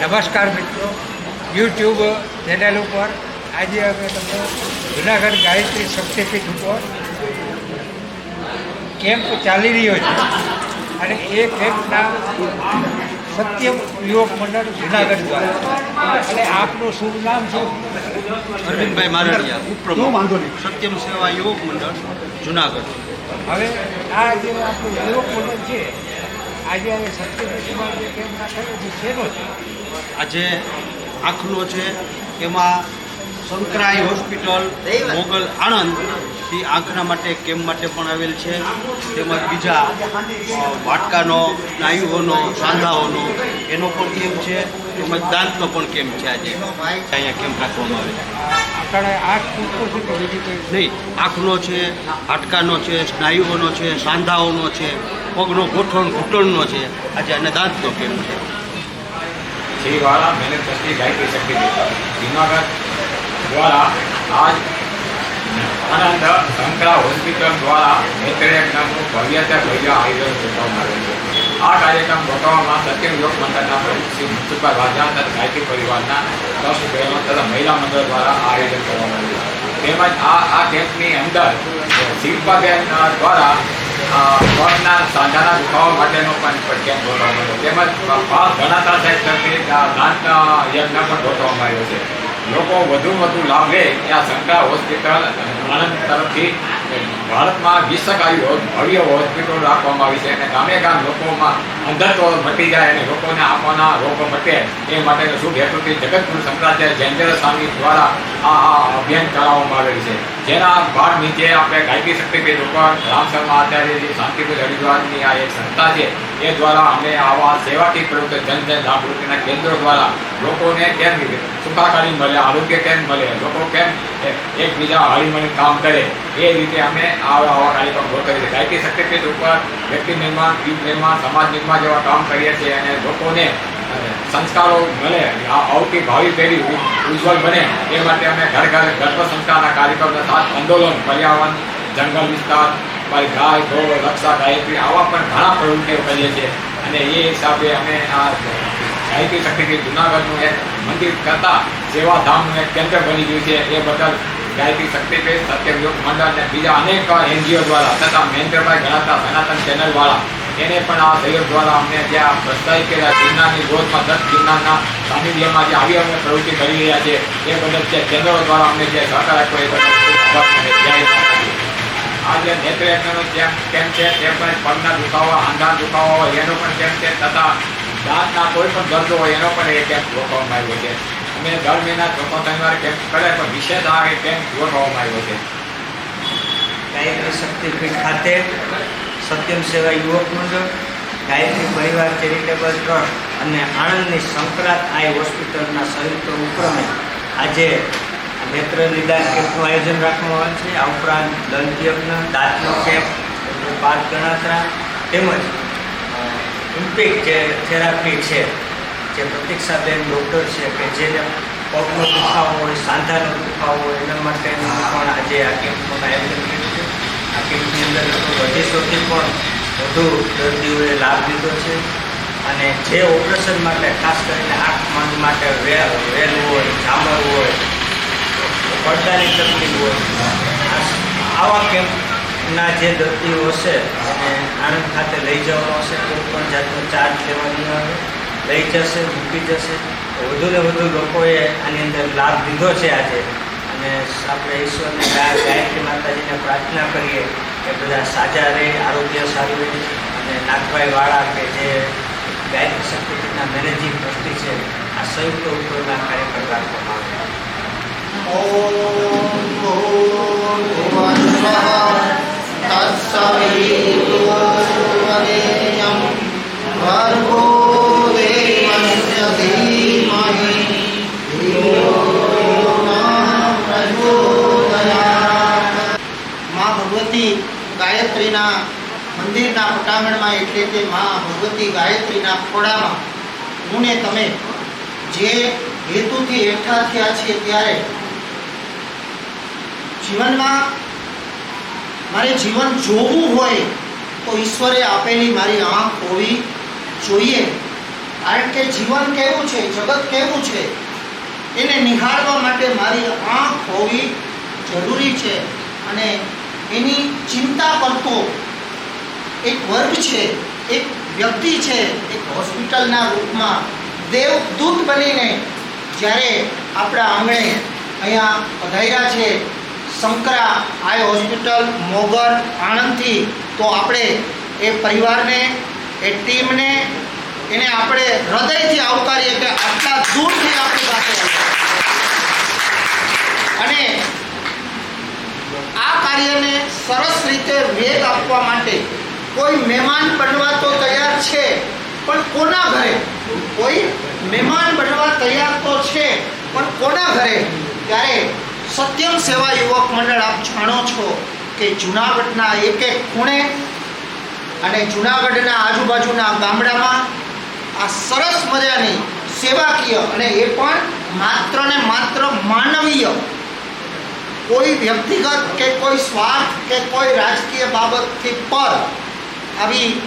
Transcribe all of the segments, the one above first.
નમસ્કાર મિત્રો. YouTube channel ઉપર આજે અમે તમને જુનાગઢ ગાયત્રી શક્તિપીઠ ઉપર કેમ્પ ચાલી રહ્યો છે. અને એ કેમ્પના સત્યમ યુવક મંડળ જુનાગઢ દ્વારા. અને આપનું શુભ નામ શું? અરવિંદભાઈ મારડિયા ઉપપ્રમુખ. સત્યમ સેવા યુવક મંડળ જુનાગઢ. હવે આ જે આપણું યુવક મંડળ છે આજે જે કેમ્પ નાખેલો છે શેનો છે? આજે આંખનો છે એમાં શંકરાઈ હોસ્પિટલ મોગલ આણંદથી આંખના માટે કેમ્પ માટે પણ આવેલ છે. તેમજ બીજા વાટકાનો સ્નાયુઓનો સાંધાઓનો એનો પણ કેમ્પ છે તેમજ દાંતનો પણ કેમ્પ છે આજે. અહીંયા કેમ્પ રાખવામાં આવે છે? નહીં આંખનો છે હાડકાનો છે સ્નાયુઓનો છે સાંધાઓનો છે. પગનો ગોઠણ ઘૂંટણનો છે. આજે અને દાંતનો કેમ છે? છેવાડા મહેનત કરતી ગાય કહી શકતી દ્વારા આનંદ સંકળા હોસ્પિટલ દ્વારા નેત્રયક નામનું ભવ્યતા આયોજન કરવામાં આવ્યું છે. આ કાર્યક્રમ ગોઠવવામાં દક્ષિણ યોગ મંડળના પ્રમુખ શ્રી પરિવારના દસ તથા મહિલા મંડળ દ્વારા આયોજન કરવામાં આવ્યું તેમજ આ આ કેમ્પની અંદર શિલ્પાબેન દ્વારા પગના સાંધાના દુખાવા માટેનો પણ પ્રખ્યાત ગોઠવવામાં આવ્યો તેમજ બાળ ધનાતા સાહેબ તરફથી દાંત યજ્ઞ પણ ગોઠવવામાં આવ્યો છે. લોકો વધુ વધુ લાભ લે ત્યાં શંકા હોસ્પિટલ આણંદ તરફથી ભારતમાં વિશ્વકારી હો- ભવ્ય હોસ્પિટલ રાખવામાં આવી છે અને ગામે ગામ લોકોમાં અંધત્વ મટી જાય અને લોકોને આપવાના રોગ મટે, એ માટેનો શુભ હેતુથી જગતગુરુ શંકરાચાર્ય જૈનજર સ્વામી દ્વારા આ અભિયાન ચલાવવામાં આવેલ છે. જેના ભાગ નીચે આપણે ગાયકી શક્તિપીઠ ઉપર રામ શર્મા આચાર્યજી શાંતિપુર હરિદ્વારની આ એક સંસ્થા છે, એ દ્વારા અમે આવા સેવાકીય પ્રવૃત્તિ જન જન જાગૃતિના કેન્દ્રો દ્વારા લોકોને કેમ સુખાકારી મળે, આરોગ્ય કેમ મળે, લોકો કેમ એકબીજા હળીમળી કામ કરે, એ રીતે અમે આવા આવા કાર્યક્રમ ગોઠવીએ છીએ. ગાયત્રી શક્તિપીઠ ઉપર વ્યક્તિ નિર્માણ, ગીત નિર્માણ, સમાજ નિર્માણ જેવા કામ કરીએ છીએ અને લોકોને સંસ્કારો મળે આવતી ભાવિ પેઢી ઉજ્જવલ બને. એ માટે અમે ઘર ઘર ગર્ભ સંસ્કારના કાર્યક્રમના સાથ, આંદોલન, પર્યાવરણ, જંગલ વિસ્તાર, પછી ગાય ઢોર રક્ષા, ગાયત્રી, આવા પણ ઘણા પ્રવૃત્તિઓ કરીએ છીએ. અને એ હિસાબે અમે આ ગાયત્રી શક્તિપીઠ જુનાગઢનું એક મંદિર કરતા, સેવાધામનું એક કેન્દ્ર બની ગયું છે. એ બદલ ગાયત્રી શક્તિપીઠ સત્યયોગ મંડળ અને બીજા અનેક એનજીઓ દ્વારા તથા મહેન્દ્રભાઈ ગણાતા સનાતન ચેનલવાળા એને પણ આ સહયોગ દ્વારા અમને જ્યાં પ્રસ્તાવિત કર્યા ગિરનારની ગ્રોથમાં દસ ગિરનારના સાનિધ્યમાં જે આવી અમે પ્રવૃત્તિ કરી રહ્યા છે, એ બદલ છે કેન્દ્રો દ્વારા અમને જે સહકાર આપ્યો એ બદલ આજે નેત્રયજ્ઞનો કેમ્પ કેમ્પ છે. તે પણ પગના દુખાવા આંધા દુખાવા હોય એનો પણ કેમ્પ છે. તથા દાંતના કોઈ પણ દર્દો હોય એનો પણ એ કેમ્પ રોકવામાં આવ્યો છે. અમે દર મહિના ચોથો શનિવારે કેમ્પ કરે, પણ વિશેષ આ કેમ્પ ગોઠવવામાં આવ્યો છે. ગાયત્રી શક્તિપીઠ ખાતે સત્યમ સેવા યુવક મંડળ, ગાયત્રી પરિવાર ચેરિટેબલ ટ્રસ્ટ અને આણંદની સંકરાત આઈ હોસ્પિટલના સંયુક્ત ઉપક્રમે આજે નેત્ર નિદાન કેમ્પનું આયોજન રાખવામાં આવે છે. આ ઉપરાંત દંતયજ્ઞ દાંતનો કેમ્પ પાક ગણાત્રા તેમજ ઇમ્પિક જે થેરાપી છે જે પ્રતીક્ષાબેન ડૉક્ટર છે કે જેને પગનો દુખાવો હોય, સાંધાનો દુખાવો હોય, એના માટે પણ આજે આ કેમ્પમાં આયોજન કર્યું છે. આ કેમ્પની અંદર અઢીસોથી પણ વધુ દર્દીઓએ લાભ લીધો છે. અને જે ઓપરેશન માટે ખાસ કરીને આંખ માંગ માટે વેલ વેલ હોય ઝામર હોય, પડદાની તકલીફ હોય આવા કેમ્પના જે દર્દીઓ હશે અને આણંદ ખાતે લઈ જવાનો હશે. કોઈ પણ જાતનો ચાર્જ લેવાનો આવે લઈ જશે, મૂકી જશે. વધુ ને વધુ લોકોએ આની અંદર લાભ લીધો છે આજે. અને આપણે ઈશ્વરને ગાયત્રી માતાજીને પ્રાર્થના કરીએ કે બધા સાજા રહે, આરોગ્ય સારું રહે. અને નાથભાઈ વાળા કે જે ગાયત્રી શક્તિપીઠના મેનેજિંગ ટ્રસ્ટી છે, આ સંયુક્ત ઉપયોગના કાર્યક્રમ રાખવામાં આવ્યા તત્સવિતુર્વદેયં ભર્ગો ગાયત્રીના મંદિરના પટાંગણમાં એટલે કે મા ભગવતી ગાયત્રીના ખોડામાં હું ને તમે જે હેતુથી એકઠા થયા છીએ ત્યારે જીવનમાં મારે જીવન જોવું હોય તો ઈશ્વરે આપેલી મારી આંખ હોવી જોઈએ. કારણ કે જીવન કેવું છે, જગત કેવું છે, એને નિહાળવા માટે મારી આંખ હોવી જરૂરી છે અને એની ચિંતા કરતો. એક વર્ગ છે, એક વ્યક્તિ છે, એક હોસ્પિટલના રૂપમાં દેવદૂત બનીને જ્યારે આપણા આંગણે અહીંયા પધાર્યા છે, શંકરા, આઈ હોસ્પિટલ, મોગર, આણંદથી, તો આપણે એ પરિવારને, એ ટીમને, એને આપણે હૃદયથી આવકારીએ કે આટલા દૂરથી આપણી પાસે અને આ કાર્યને સરસ રીતે વેગ આપવા માટે કોઈ મહેમાન બનવા તો તૈયાર છે, પણ કોના ઘરે? કોઈ મહેમાન બનવા તૈયાર તો છે, પણ કોના ઘરે? ત્યારે સત્યમ સેવા યુવક મંડળ આપ જાણો છો કે જુનાગઢના એક એક ખૂણે અને જુનાગઢના આજુબાજુના ગામડામાં આ સરસ મજાની સેવાકીય અને એ પણ માત્ર ને માત્ર માનવીય કોઈ વ્યક્તિગત કે કોઈ સ્વાર્થ કે કોઈ રાજકીય બાબતથી પર આવી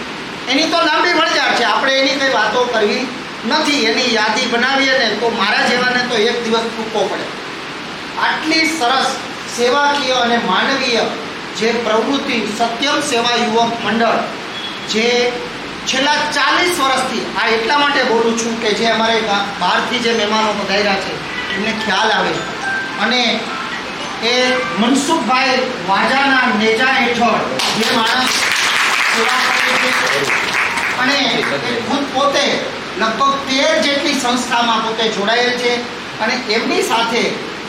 એની તો લાંબી વળજાર છે. આપણે એની કંઈ વાતો કરવી નથી. એની યાદી બનાવીએ ને તો મારા જેવાને તો એક દિવસ ટૂંકો પડે. આટલી સરસ સેવાકીય અને માનવીય જે પ્રવૃત્તિ સત્યમ સેવા યુવક મંડળ જે છેલ્લા ચાલીસ વર્ષથી આ એટલા માટે બોલું છું કે જે અમારે બહારથી જે મહેમાનો પધાર્યા છે, એમને ખ્યાલ આવે. અને એ મનસુખભાઈ વાજાના નેજા હેઠળ જે માણસ સેવા કરે છે. અને એ ખુદ પોતે લગભગ તેર જેટલી સંસ્થામાં પોતે જોડાયેલ છે. અને એમની સાથે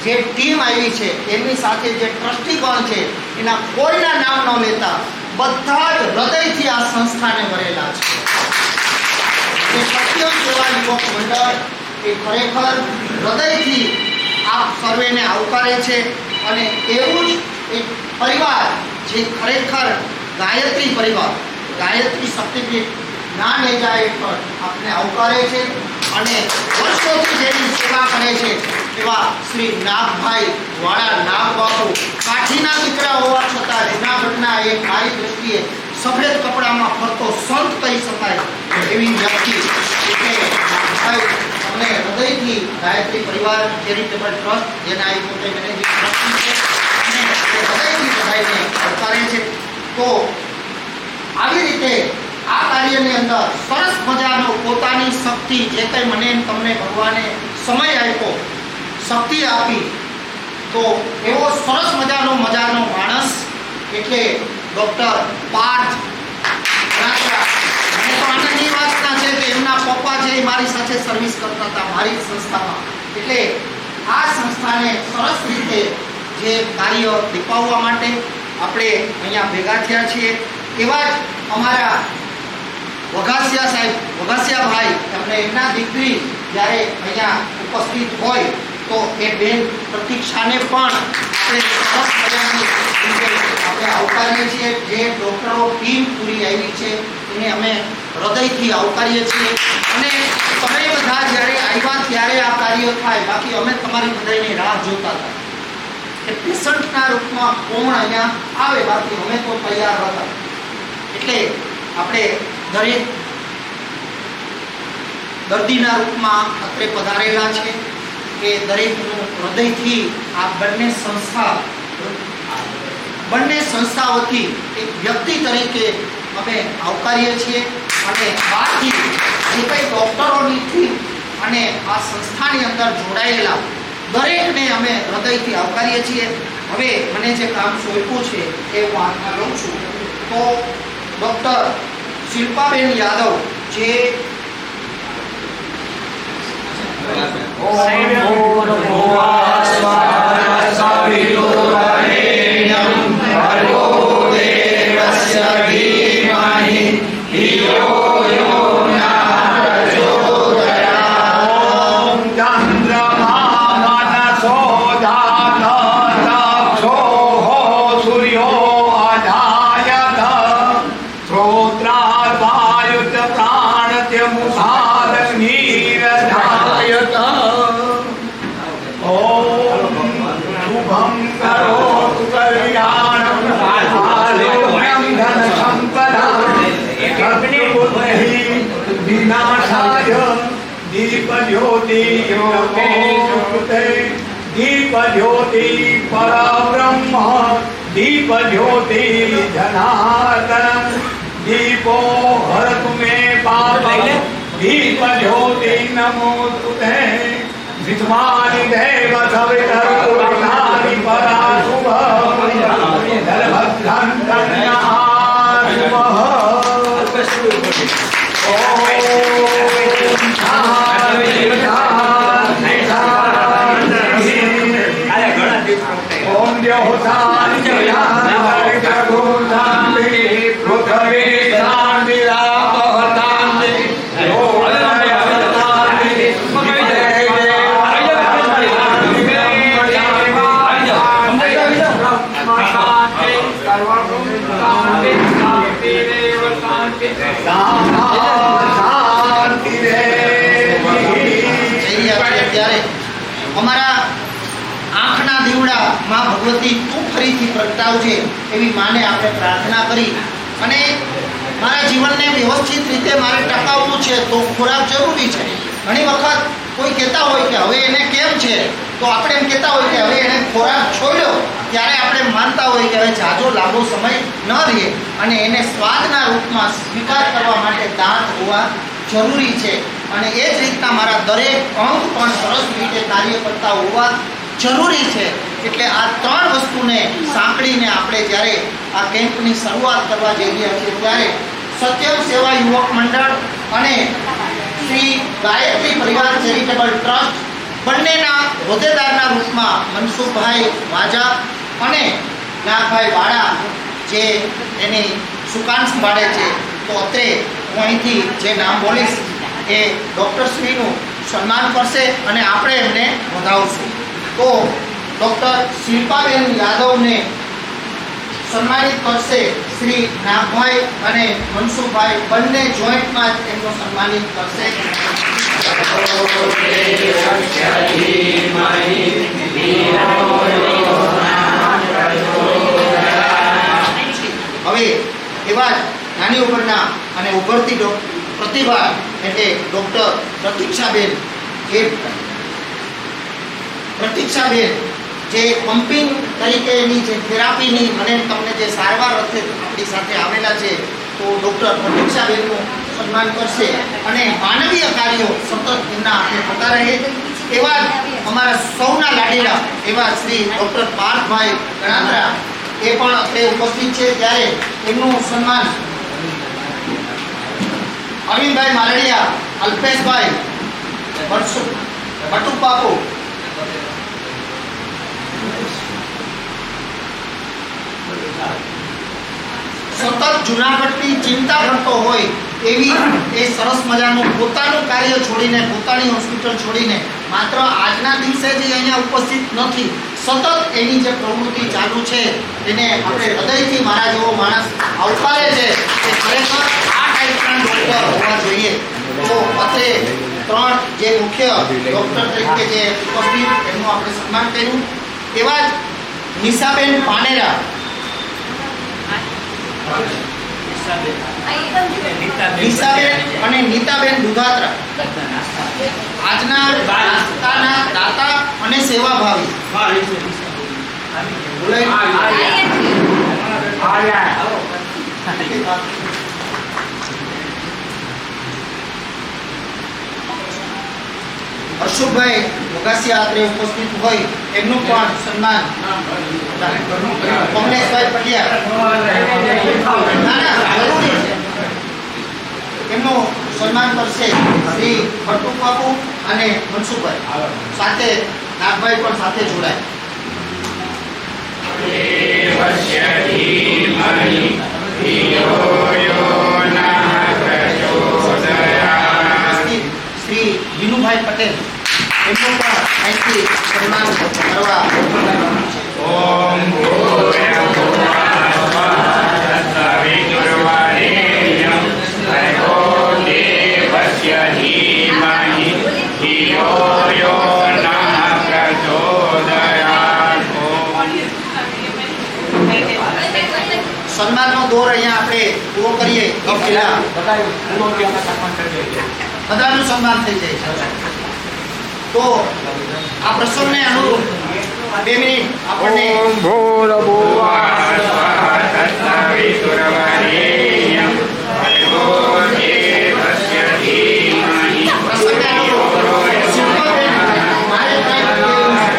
જે ટીમ આવી છે, એમની સાથે જે ટ્રસ્ટીગણ છે, એના કોઈના નામ ન લેતા બધા જ હૃદયથી આ સંસ્થાને વરેલા છે. એ સત્યમ સેવા યુવક મંડળ એ ખરેખર હૃદયથી આપ સર્વેને આવકારે છે. અને એવું જ એક પરિવાર જે ખરેખર ગાયત્રી પરિવાર, ગાયત્રી શક્તિપીઠ ના જાય પણ આપણે આવકારે છે અને વર્ષોથી જેની સેવા કરે છે એવા શ્રી નાગભાઈ વાળા નાગબાપુ. કાઠીના દીકરા હોવા છતાં જૂનાગઢના એક મારી દ્રષ્ટિએ સફેદ કપડામાં ફરતો સંત કહી શકાય એવી વ્યક્તિ એટલે નાગભાઈ. તમને હૃદયથી ગાયત્રી પરિવાર ચેરિટેબલ ટ્રસ્ટ જેના એ પોતે અને હૃદયથી બધાને આવકારે છે, તો આવી રીતે આ કાર્યની અંદર સરસ મજાનો પોતાની શક્તિ જે કંઈ મને તમને ભગવાને સમય આપ્યો, શક્તિ આપી, તો એવો સરસ મજાનો મજાનો માણસ, એટલે ડૉક્ટર પાર્થ રાજા મને તો આનંદની વાતના છે કે એમના પપ્પા છે એ મારી સાથે સર્વિસ કરતા હતા મારી સંસ્થામાં. એટલે આ સંસ્થાને સરસ રીતે જે કાર્ય દીપાવવા માટે આપણે અહીંયા ભેગા થયા છીએ. એવા જ અમારા વઘાસિયા સાહેબ વઘાસિયાભાઈ એમને એમના દીકરી જ્યારે અહીંયા ઉપસ્થિત હોય તો એ બેન પ્રતીક્ષાને પણ આપણે સરસ મજાની આપણે આવકારીએ છીએ. જે ડૉક્ટરો ટીમ પૂરી આવી છે એને અમે હૃદયથી આવકારીએ છીએ. અને તમે બધા જ્યારે આવ્યા ત્યારે આ કાર્ય થાય. બાકી અમે તમારી બધાની રાહ જોતા હતા. કે પેશન્ટના રૂપમાં કોણ અહીંયા આવે, બાકી અમે તો તૈયાર હતા. એટલે આપણે દરેક દર્દીના રૂપમાં અત્રે પધારેલા છે કે દરેકનું હૃદયથી આ બંને સંસ્થા, બંને સંસ્થાઓથી એક વ્યક્તિ તરીકે અમે આવકારીએ છીએ અને બહારથી જે કંઈ ડૉક્ટરોની ટીમ અને આ સંસ્થાની અંદર જોડાયેલા દરેકને અમે હૃદયથી આવકારીએ છીએ. હવે મને જે કામ સોંપ્યું છે એ હું હાથમાં લઉં છું. તો ડૉક્ટર શિલ્પાબેન યાદવ જે मही विनाशाय दीपज्योति योगेशुते दीपज्योति परब्रह्म दीपज्योति जनार्दन दीपो हरतु मे पापं दीपज्योति नमो तुते विद्वानि देव सवितर्पुणानि पराशुभ धर्मभ्रं कन्या शुभः થાય. ફરીથી એવી માને આપણે પ્રાર્થના કરી. અને મારા જીવનને વ્યવસ્થિત રીતે મારે ટકાવવું છે તો ખોરાક જરૂરી છે. ઘણી વખત કોઈ કહેતા હોય કે હવે એને કેમ છે? તો આપણે એમ કહેતા હોય કે હવે એને ખોરાક છોડ્યો ત્યારે આપણે માનતા હોય કે હવે જાજો લાંબો સમય ન રહે અને એને સ્વાદના રૂપમાં સ્વીકાર કરવા માટે દાંત હોવા જરૂરી છે. અને એ જ રીતના મારા દરેક અંગ પણ સરસ રીતે કાર્ય કરતા હોવા જરૂરી છે. એટલે આ ત્રણ વસ્તુને સાંકળીને આપણે જ્યારે આ કેમ્પની શરૂઆત કરવા જઈ રહ્યા છીએ ત્યારે સત્યમ સેવા યુવક મંડળ અને શ્રી ગાયત્રી પરિવાર ચેરિટેબલ ટ્રસ્ટ બંનેના હોદ્દેદારના રૂપમાં મનસુખભાઈ વાજા અને નાગભાઈ વાળા જે એની સુકાન સંભાળે છે, તો અત્રે હું અહીંથી જે નામ બોલીશ એ ડૉક્ટર શ્રીનું સન્માન કરશે અને આપણે એમને વધાવશું. તો ડૉક્ટર શિલ્પાબેન યાદવને સન્માનિત કરશે શ્રી નાગભાઈ અને મનસુખભાઈ બંને જોઈન્ટમાં જ એમનો સન્માનિત કરશે. હવે એવા જ નાની ઉંમરના અને ઉભરતી પ્રતિભા એટલે ડૉક્ટર પ્રતીક્ષાબેન. એ પ્રતીક્ષાબેન જે પમ્પિંગ તરીકેની જે થેરાપીની અને તમને જે સારવાર અર્થે આપણી સાથે આવેલા છે, તો ડૉક્ટર પ્રતીક્ષાબેનનું સન્માન કરશે અને માનવીય કાર્યો સતત એમના હાથે થતા રહે. એવા અમારા સૌના લાડેલા એવા શ્રી ડૉક્ટર પાર્થભાઈ ગણાત્રા એ પણ અત્રે ઉપસ્થિત છે. ત્યારે એમનું સન્માન અરવિંદભાઈ માલડિયા, અલ્પેશભાઈ બટસુ બટુ બાપુ સતત જુનાગઢની ચિંતા કરતો હોય એવી એ સરસ મજાનું પોતાનું કાર્ય છોડીને, પોતાની હોસ્પિટલ છોડીને માત્ર આજના દિવસે જ અહીંયા ઉપસ્થિત નથી. સતત એની જે પ્રવૃત્તિ ચાલુ છે, એને આપણે હૃદયથી મારા જેવો માણસ આવકારે છે કે ખરેખર આ ટાઈપના ડોક્ટર હોવા જોઈએ. તો અત્રે ત્રણ જે મુખ્ય ડોક્ટર તરીકે જે ઉપસ્થિત, એમનું આપણે સન્માન કર્યું. એવા જ નિશાબેન પાનેરા નિશાબેન અને નીતાબેન દુધાત્રા. આજના નાસ્તાના દાતા અને સેવાભાવી. બોલાય. અશોકભાઈ મોગાસિયા અત્રે ઉપસ્થિત હોય, એમનું પણ સન્માન કમલેશભાઈ છે. એમનું સન્માન કરશે શ્રી ભટ્ટુ બાપુ અને મનસુખભાઈ. સાથે નાગભાઈ પણ સાથે જોડાય. શ્રી વિનુભાઈ પટેલ. એમનું પણ અહીંથી સન્માન કરવા ઓમ ભૂર્ભુવઃ ભર્ગો દેવસ્ય ધીમહિ ધિયો યો નઃ પ્રચોદયાત ઓમ સન્માનનો દોર અહીંયા આપણે પૂરો કરીએ એ પહેલા બધાનું સન્માન થઈ જાય. છે તો આ પ્રસંગને અનુરૂપ બે મિનિટ આપણને ઓમ ભૂર ભુવા પ્રસંગને અનુરૂપ શિલ્પાબેન મારે કંઈક કહેવું છે.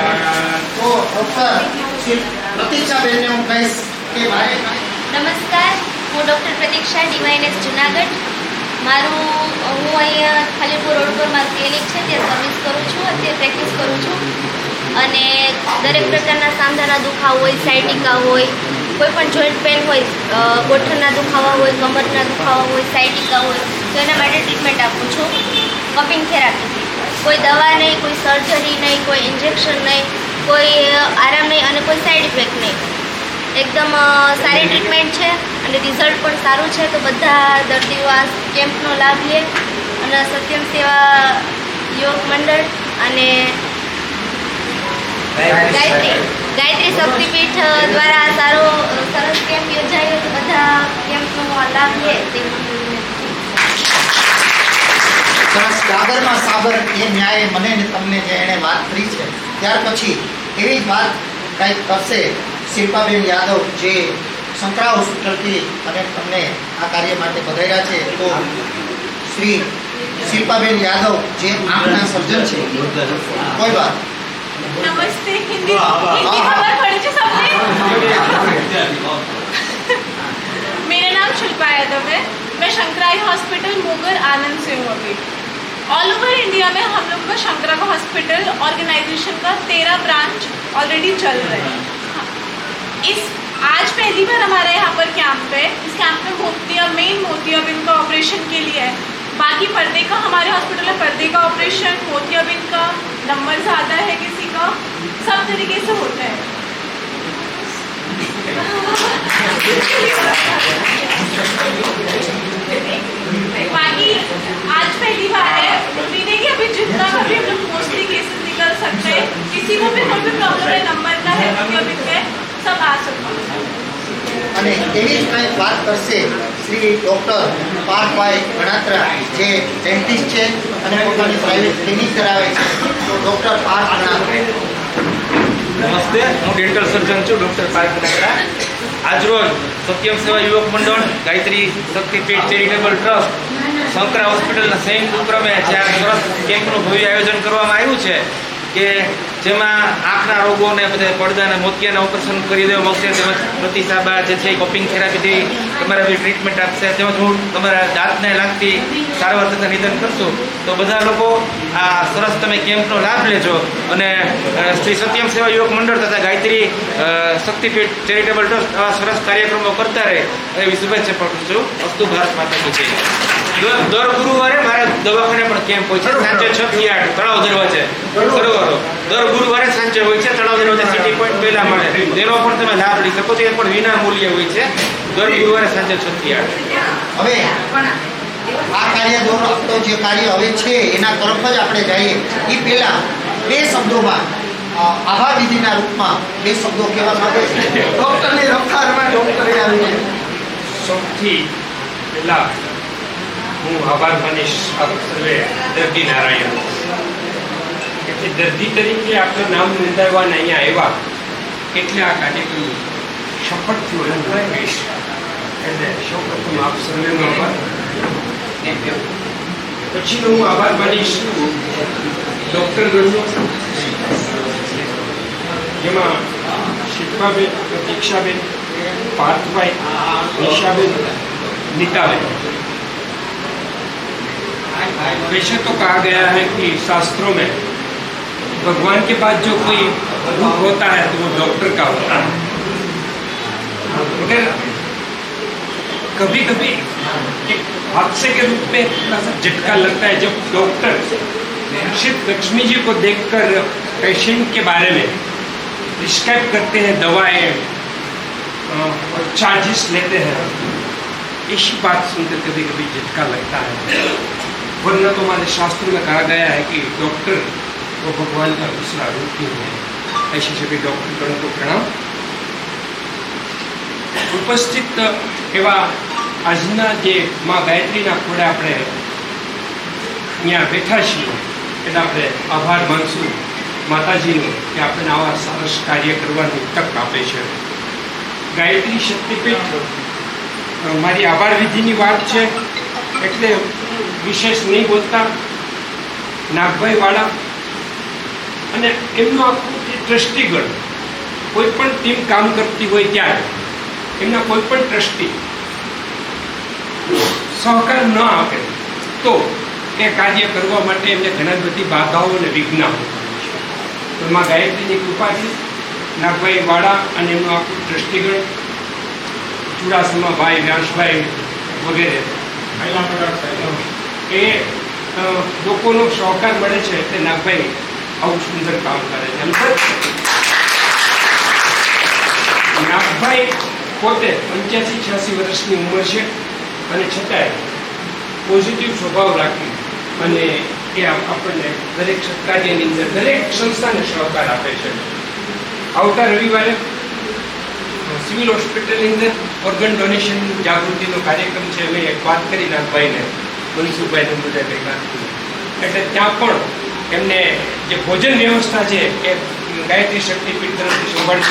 તો ડૉક્ટર શ્રી પ્રતીક્ષાબેનને હું કહીશ કે મારે કંઈક નમસ્કાર હું ડૉક્ટર પ્રતીક્ષા ડીવાયનેસ જુનાગઢ મારું હું અહીંયા ખાલીપુર રોડ પર મારું ક્લિનિક છે ત્યાં સર્વિસ કરું છું અત્યારે પ્રેક્ટિસ કરું છું. અને દરેક પ્રકારના સાંધાના દુખાવા હોય સાયટિકા હોય કોઈ પણ જોઈન્ટ પેન હોય ગોઠણના દુખાવા હોય કમરના દુખાવા હોય સાયટિકા હોય તો એના માટે ટ્રીટમેન્ટ આપું છું. કપિંગ થેરાપી કોઈ દવા નહીં કોઈ સર્જરી નહીં કોઈ ઇન્જેક્શન નહીં કોઈ આરામ નહીં અને કોઈ સાઇડ ઇફેક્ટ નહીં. એકદમ સારી ટ્રીટમેન્ટ છે. અને રિઝલ્ટ પણ સારું છે, તો બધા દર્દીઓ આ કેમ્પનો લાભ લે. અને સત્યમ સેવા યોગ મંડળ અને ગાયત્રી. ગાયત્રી શક્તિપીઠ દ્વારા સારો, સરસ કેમ્પ યોજાયો, તો બધા કેમ્પનો લાભ લે. તે સરસ સાબર એ ન્યાય મને ને તમને જે એણે વાત કરી છે. ત્યાર પછી એવી જ વાત કંઈક કરશે શિલ્પાબેન યાદવ જે શંકરા હોસ્પિટલથી અને તમને આ કાર્ય માટે પધાર્યા છે તો શ્રી શિલ્પાબેન યાદવ જે આંખના સર્જન છે કોઈ વાત नमस्ते हिंदी हिंदी खबर पढ़ी थी सबने मेरा नाम शिल्पा यादव है मैं शंकराई हॉस्पिटल मोगर आनंद से हूँ अभी ऑल ओवर इंडिया में हम लोग का शंकरा का हॉस्पिटल ऑर्गेनाइजेशन का तेरह ब्रांच ऑलरेडी चल रहे हैं हाँ। इस आज पहली बार हमारे यहाँ पर कैंप है। इस कैंप में मोतिया मेन मोतियाबिंद का ऑपरेशन के लिए है। बाकी पर्दे का, हमारे हॉस्पिटल में पर्दे का ऑपरेशन मोतियाबिंद का नंबर ज़्यादा है किसी का। सब तरीके से होता है। बाकी आज पहली बार है। उम्मीद है कि अभी जितना कभी हम लोग मोस्टली केसेस निकल सकते हैं। किसी को भी कोई भी प्रॉब्लम है नंबर का है आ सकते हैं અને એવી જ કંઈક વાત કરશે શ્રી ડૉક્ટર પાર્થભાઈ ગણાત્રા જે ડેન્ટિસ્ટ છે અને પોતાની પ્રાઇવેટ ક્લિનિક કરાવે છે. તો ડૉક્ટર પાર્થ ગણાત્રા નમસ્તે, હું ડેન્ટલ સર્જન છું, ડૉક્ટર પાર્થ ગણાત્રા આજરોજ સત્યમ સેવા યુવક મંડળ, ગાયત્રી શક્તિપીઠ ચેરિટેબલ ટ્રસ્ટ, શંકરા હોસ્પિટલના સંયુક્ત ઉપક્રમે જ્યાં સરસ કેમ્પનું ભવ્ય આયોજન કરવામાં આવ્યું છે, કે જેમાં આંખના રોગોને બધા પડદાને મોતિયાના ઓપરેશન કરી દેવા મળશે તેમજ પ્રતિસાબા જે છે કોપિંગ થેરાપીથી તમારે બી ટ્રીટમેન્ટ આપશે. તેમજ હું તમારા દાંતને લાગતી સારવાર તથા નિદાન કરશું. તો બધા લોકો આ સરસ તમે કેમ્પનો લાભ લેજો. અને શ્રી સત્યમ સેવા યુવક મંડળ તથા ગાયત્રી શક્તિપીઠ ચેરિટેબલ ટ્રસ્ટ આવા સરસ કાર્યક્રમો કરતા રહે. એવી શુભેચ્છા પાઠવું છું. વસ્તુ ભારત માતા દર દર ગુરુવારે મારા દવાખાને પણ કેમ્પ હોય છે. સાંજે છ થી આઠ, તળાવ દરવાજે. સરોવરો દર ગુરુવારે સાંજે હોય છે તળાવ દરવાજા સિટી પોઈન્ટ પહેલા મળે. તેનો પણ તમે લાભ લઈ શકો છો એ પણ વિના મૂલ્ય હોય છે. દર ગુરુવારે સાંજે છ થી આઠ. હવે આ કાર્ય દોર તો જે કાર્ય હવે છે એના તરફ જ આપણે જઈએ. એ પહેલા બે શબ્દોમાં આભા આભાર વિધિના રૂપમાં બે શબ્દો કહેવા માંગે છે. ડોક્ટરની રફતારમાં ડૉક્ટરે આવીને સૌથી પહેલા હું આભાર માનીશ આપ સર્વે દર્દી નારાયણ. એટલે દર્દી તરીકે આપણું નામ નોંધાવવાને અહીંયા આવ્યા એટલે આ કાર્યક્રમ શપથથી હું કહીશ એટલે સૌપ્રથમ આપ સર્વેનો આભાર પછીનો હું આભાર માનીશ ડૉક્ટરગણનો જેમાં શિલ્પાબેન પ્રતીક્ષાબેન पार्थभाई निशाबेन नीताबेन वैसे तो कहा गया है कि शास्त्रों में भगवान के पास जो कोई रूप होता है तो वो डॉक्टर का होता है। कभी कभी हादसे के रूप में थोड़ा सा झटका लगता है, जब डॉक्टर सिर्फ़ लक्ष्मी जी को देखकर पेशेंट के बारे में प्रिस्क्राइब करते हैं दवाएँ और चार्जेस लेते हैं। ऐसी बात सुनकर कभी कभी झटका लगता है। वरना तो हमारे शास्त्रों में कहा गया है कि डॉक्टर वो भगवान का दूसरा रूप ही है ऐसे सभी डॉक्टर गणों को प्रणाम ઉપસ્થિત એવા આજના જે માં ગાયત્રીના ખોડે આપણે અહીંયા બેઠા છીએ એટલે આપણે આભાર માનશું માતાજીનો કે આપણને આવા સરસ કાર્ય કરવાની તક આપે છે ગાયત્રી શક્તિપીઠ અ, મારી આભાર વિધિની વાત છે એટલે વિશેષ નહીં બોલતા નાગભાઈ વાળા અને એમનું આખું ટ્રસ્ટીગણ કોઈ પણ ટીમ કામ કરતી હોય ત્યારે એમના કોઈ પણ ટ્રસ્ટી સહકાર ન આપે તો એ કાર્ય કરવા માટે એમને ઘણા બધી બાધાઓ અને વિઘ્ન એમાં ગાયત્રીની કૃપા છે નાગભાઈ વાળા અને એમનું આખું ટ્રસ્ટીગણ ચુડાસમા ભાઈ વ્યાસભાઈ વગેરે. એ લોકોનો સહકાર મળે છે તે નાગભાઈ આવું સુંદર કામ કરે છે. નાગભાઈ પોતે પંચ્યાસી, છ્યાસી વર્ષની ઉંમર છે અને છતાંય પોઝિટિવ સ્વભાવ રાખી અને એ આપણને દરેક સત્કાર્યની અંદર દરેક સંસ્થાને સહકાર આપે છે. આવતા રવિવારે સિવિલ હોસ્પિટલની અંદર ઓર્ગન ડોનેશન જાગૃતિનો કાર્યક્રમ છે. મેં એક વાત કરી નાગભાઈને મનસુખભાઈને બધા ભેગા એટલે ત્યાં પણ એમને જે ભોજન વ્યવસ્થા છે એ ગાયત્રી શક્તિપીઠ તરફથી સંભાળી